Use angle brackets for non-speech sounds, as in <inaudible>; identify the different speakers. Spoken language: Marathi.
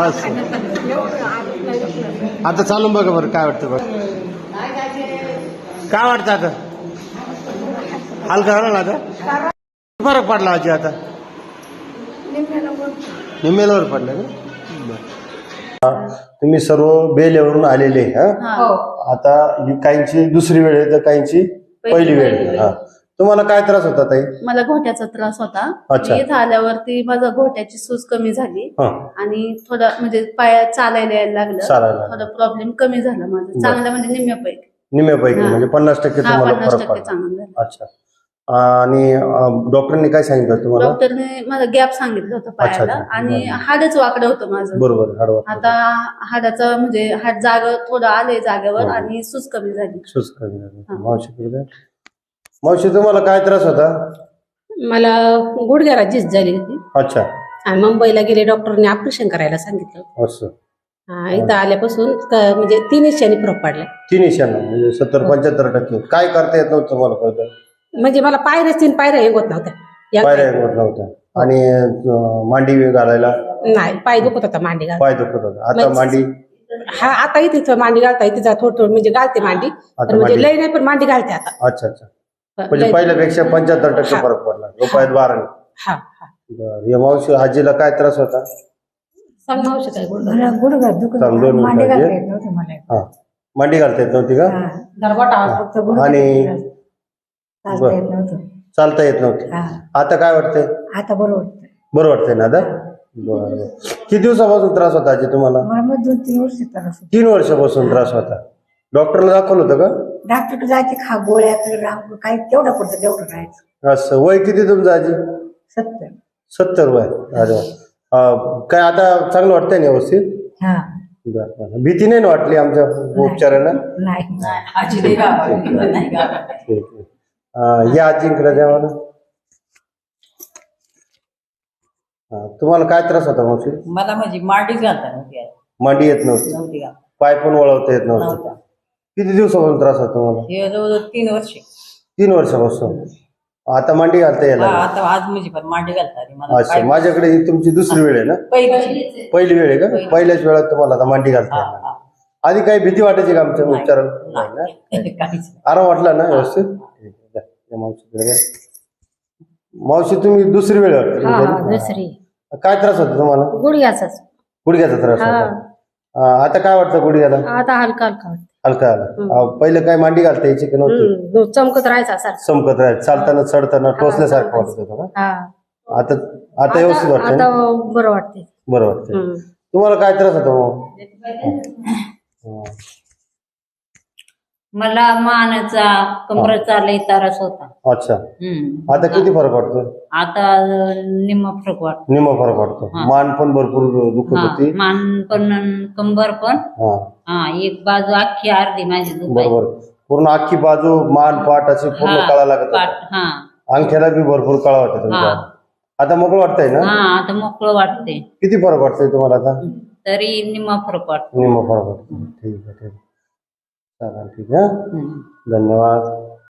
Speaker 1: असं. आता चालून बघा बरं काय वाटतं बघ. काय वाटतं आता? हलका झाला ना आता? फरक पडला आजी आता. निम्मेलावर पडला का? तुम्ही सर्व बेलेवरून आलेले हा?
Speaker 2: हो.
Speaker 1: आता ही काहींची दुसरी वेळ आहे तर काहींची पहिली वेळ आहे. हा. तुम्हाला काय त्रास होता ताई?
Speaker 3: मला घोट्याचा त्रास होता.
Speaker 1: अच्छा.
Speaker 3: मी इथं आल्यावरती माझा घोट्याची सूज कमी झाली.
Speaker 1: हा.
Speaker 3: आणि थोडं म्हणजे पाया चालायला यायला लागलं.
Speaker 1: चालायला
Speaker 3: थोडं प्रॉब्लेम कमी झाला माझा. चांगला म्हणजे निम्म्यापैकी. हा.
Speaker 1: म्हणजे पन्नास टक्के
Speaker 3: हा
Speaker 1: तुम्हाला
Speaker 3: पन्नास
Speaker 1: फरक
Speaker 3: टक्के
Speaker 1: पडला.
Speaker 3: चांगलं झालं.
Speaker 1: अच्छा. आणि अं, डॉक्टरांनी काय सांगितलं तुम्हाला?
Speaker 3: डॉक्टरने मला गॅप सांगितलं होतं पायाला
Speaker 1: अच्छा.
Speaker 3: आणि. हाडच वाकडं होतं माझं.
Speaker 1: बरोबर हाडवा
Speaker 3: आता हाडाचं म्हणजे हाड जाग थोडं आलंय जागेवर. आणि सूज कमी झाली.
Speaker 1: सुस कमी झाली.
Speaker 3: हा.
Speaker 1: मावशी मावशी तुम्हाला काय त्रास होता?
Speaker 4: मला गुडघ्याला झीज झाली होती.
Speaker 1: अच्छा.
Speaker 4: आणि मुंबईला गेले डॉक्टरने ऑपरेशन करायला सांगितलं.
Speaker 1: असं.
Speaker 4: हा, इथं आल्यापासून क- म्हणजे तीन इच्छाने फरक पडला.
Speaker 1: तीन म्हणजे सत्तर पंच्याहत्तर टक्के. काय करता येत नव्हतं तुम्हाला पहिलं
Speaker 4: म्हणजे मला पायऱ्या तीन पायऱ्या हे होत नव्हत्या
Speaker 1: पायऱ्या होत नव्हत्या. आणि अं, मांडी घालायला?
Speaker 4: नाही पाय दुखत होता मांडी घाल
Speaker 1: पाय दुखत होता. आता
Speaker 4: म्हणजे-
Speaker 1: मांडी?
Speaker 4: हा आता इथे इथं मांडी घालता येते जा थोडं थोडं म्हणजे घालते मांडी. पण म्हणजे
Speaker 1: मांडी-
Speaker 4: लय नाही पण मांडी घालते आता.
Speaker 1: अच्छा अच्छा. म्हणजे
Speaker 4: लय-
Speaker 1: पहिल्यापेक्षा पंच्याहत्तर टक्के
Speaker 4: हा.
Speaker 1: फरक पडला. रुपयात बारा
Speaker 4: हा हा.
Speaker 1: बरं या मावशी आजीला काय त्रास होता?
Speaker 4: सांग मावशी काय गुडघा
Speaker 2: मला गुडघ्यात दुखत
Speaker 1: चांगलं
Speaker 2: होतं. मांडी घालता येत नव्हतं मला.
Speaker 1: हा. मांडी घालता येत नव्हती का?
Speaker 2: हा. फक्त
Speaker 1: आणि-
Speaker 2: चालता
Speaker 1: बरं.
Speaker 2: येत नव्हतं.
Speaker 1: चालता येत नव्हती.
Speaker 2: हा.
Speaker 1: आता काय वाटतंय?
Speaker 2: आता बरं वाटतं
Speaker 1: बरं वाटतंय ना आता? बरं किती दिवसापासून त्रास होता आजी तुम्हाला?
Speaker 2: मला मग दोन तीन वर्ष त्रास होता.
Speaker 1: तीन वर्षापासून त्रास होता. डॉक्टरला दाखवलं होतं का?
Speaker 2: डॉक्टर जायचे खा गोळ्या कर, रांग- काय तेवढं पडतं तेवढं राहायचं.
Speaker 1: असं वय किती तुमचं आजी?
Speaker 2: सत्तर.
Speaker 1: सत्तर वय. अरे वा. अं, काय आता चांगलं वाटतंय ना व्यवस्थित?
Speaker 2: हा.
Speaker 1: बरं, बरं. भीती नाही ना वाटली आमच्या उपचाराला?
Speaker 2: नाही.
Speaker 1: ठीक आहे. अं, या आजींकडे द्या मला. हा, तुम्हाला काय त्रास होता मावशी?
Speaker 5: मला म्हणजे मांडी घालता नव्हती.
Speaker 1: मांडी येत नव्हती.
Speaker 5: नव्हती घालता
Speaker 1: पाय पण वळवता येत नव्हतं.
Speaker 5: नव्हता.
Speaker 1: किती दिवसापासून त्रास होता तुम्हाला
Speaker 5: हे जवळजवळ तीन वर्ष
Speaker 1: तीन वर्षापासून आता मांडी घालता
Speaker 5: हा
Speaker 1: यायला
Speaker 5: आता आज म्हणजे पण मांडी घालता मला
Speaker 1: अच्छा माझ्याकडे ही तुमची दुसरी वेळ आहे ना
Speaker 5: पहिली
Speaker 1: पहिली वेळ आहे का
Speaker 5: पहिली.
Speaker 1: पहिल्याच वेळात तुम्हाला आता मांडी घालता
Speaker 5: हा,
Speaker 1: येणार.
Speaker 5: हा.
Speaker 1: आधी काही भीती वाटायची का आमच्या
Speaker 5: नाही,
Speaker 1: उपचाराला नाही ना?
Speaker 5: नाही, <laughs> काहीच नाही.
Speaker 1: आराम वाटला ना व्यवस्थित ठीक आहे, द्या. या मावशीकडे. मावशी तुम्ही दुसरी वेळ वाटते
Speaker 4: हा? दुसरी
Speaker 1: काय त्रास होता तुम्हाला
Speaker 4: गुडघ्याचाच
Speaker 1: गुडघ्याचा त्रास
Speaker 4: हा.
Speaker 1: होता आता काय वाटतं गुडघ्याला
Speaker 4: आता हलका हलका वाटतं.
Speaker 1: हलका आला. अं, पहिलं काय मांडी घालता यायची की नव्हती?
Speaker 4: हम्म, चमकत राहायचा सारखं.
Speaker 1: चमकत राहायचं. चालताना चढताना टोचल्यासारखं वाटत होतं का?
Speaker 4: हा.
Speaker 1: आता आता व्यवस्थित वाटतं
Speaker 4: आता
Speaker 1: ना?
Speaker 4: बरं वाटते
Speaker 1: बरं वाटतं
Speaker 4: हम्म.
Speaker 1: तुम्हाला काय त्रास होता? मग हा.
Speaker 6: मला मानाचा कमरेचा लय त्रास होता.
Speaker 1: अच्छा.
Speaker 6: हम्म.
Speaker 1: आता किती फरक वाटतो?
Speaker 6: आता निम्मा फरक वाटतो
Speaker 1: निम फरक वाटतो.
Speaker 6: हा.
Speaker 1: मान पण भरपूर दुखत
Speaker 6: हा,
Speaker 1: होती.
Speaker 6: मान पण अन कंबर पण.
Speaker 1: हा.
Speaker 6: हा एक बाजू अख्खी अर्धी माझी दुखायची
Speaker 1: बरोबर. पूर्ण अख्खी बाजू मान पाठ अशी पूर्ण
Speaker 6: हा,
Speaker 1: कळा लागत
Speaker 6: पाठ. हा.
Speaker 1: अंगठ्याला बी भरपूर कळा वाटत तुमच्या
Speaker 6: हा.
Speaker 1: आता मोकळं वाटतंय ना?
Speaker 6: हा आता मोकळं वाटते
Speaker 1: किती फरक वाटतंय तुम्हाला आता?
Speaker 6: तरी निम्मा फरक वाटतो.
Speaker 1: निम फरक वाटतो. ठीक आहे ठीक आहे. चालेल ठीक आहे. धन्यवाद